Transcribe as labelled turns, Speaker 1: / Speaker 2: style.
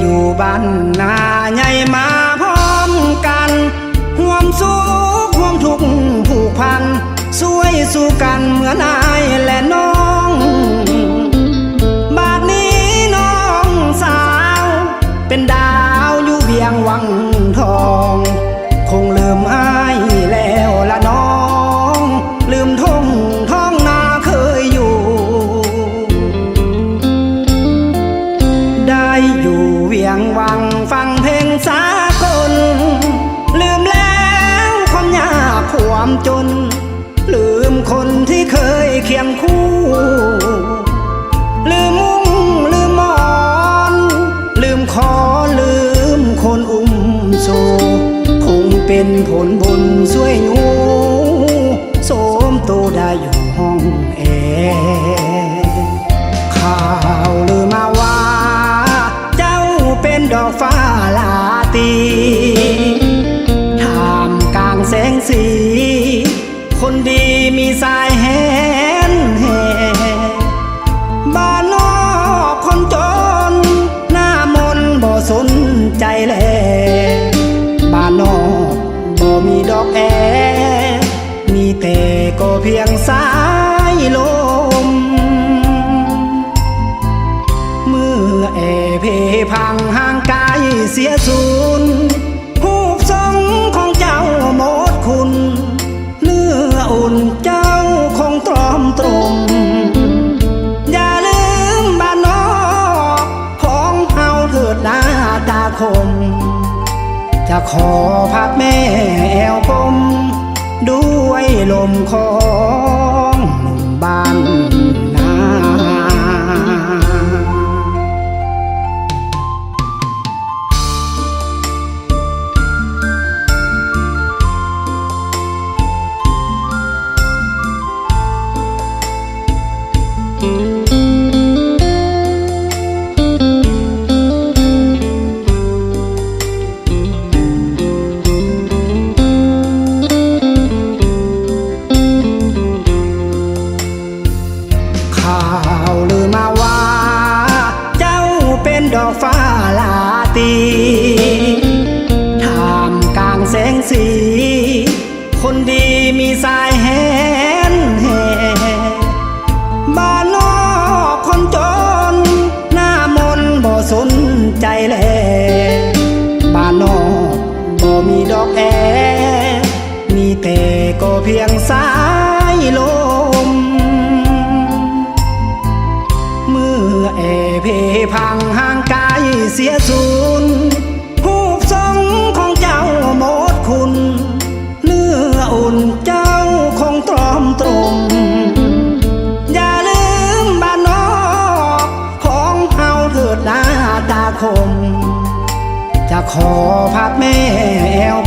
Speaker 1: อยู่บ้านนาใหญ่มาพร้อมกันห่วมสุขห่วมทุกผูกพันช่วยสู้กันเหมือนอายและน้อง บาดนี้น้องสาว เป็นดาวอยู่เบียงวัง จน ลืมคนที่เคยเคียงคู่ ลืมมุ้งลืมมอน ลืมคอลืมคนอุ้มโซ คงเป็นผลบุญช่วยหนูโสมโตได้อยู่ห้องแอร์ข่าวลือมา สายแหนแหบ้านนอกคนจน หน้ามนบ่สนใจแลบ้านนอกบ่มีดอกแอ มีแต่ก็เพียงสายลม เมื่อแอเพพังห่างไกายเสียสู ม อย่าลืมบ้านนอกของเฮาเถิดนาตาคม จะขอพักแม่แอวกลมด้วยลมคอ ดอกฟ้าลาตีท่ามกลางแสงสี คนดีมีสายแหนแห่บ้านนอกคนจน หน้ามนบ่สนใจแลบ้านนอกบ่มีดอกแอมีแต่ก็เพียงสายลม เสียสูญผู้ทรงของเจ้าหมดคุณ เนื้ออุ่นเจ้าคงตรอมตรมอย่าลืมบ้านนอกของเฮาเถิดหน้าตาคม จะขอพักแม่แอว